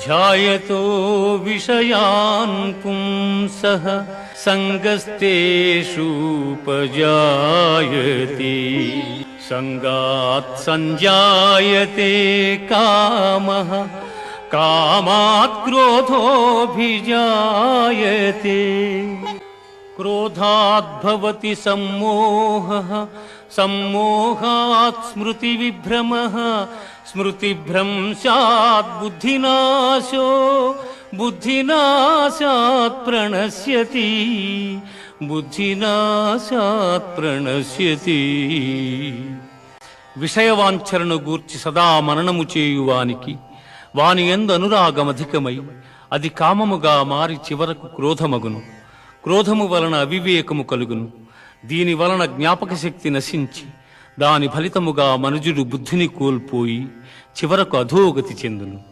ध्यायतो विषयान् पुंसः सङ्गस्तेषूपजायते सङ्गात् सञ्जायते कामः कामात् क्रोधोऽभिजायते क्रोधाद्भवति सम्मोहः सम्मोहात् स्मृतिविभ्रमः स्मृतिभ्रंशात् बुद्धिनाशो बुद्धिनाशात् प्रणश्यति బుద్ధినాశాత్ ప్రణశ్యతి విషయవాంఛలను గూర్చి సదా మననము చేయువానికి వాని ఎందు అనురాగమధికమై అది కామముగా మారి చివరకు క్రోధమగును క్రోధము వలన అవివేకము కలుగును. దీని వలన జ్ఞాపక శక్తి నశించి దాని ఫలితముగా మనుజుడు బుద్ధిని కోల్పోయి చివరకు అధోగతి చెందును.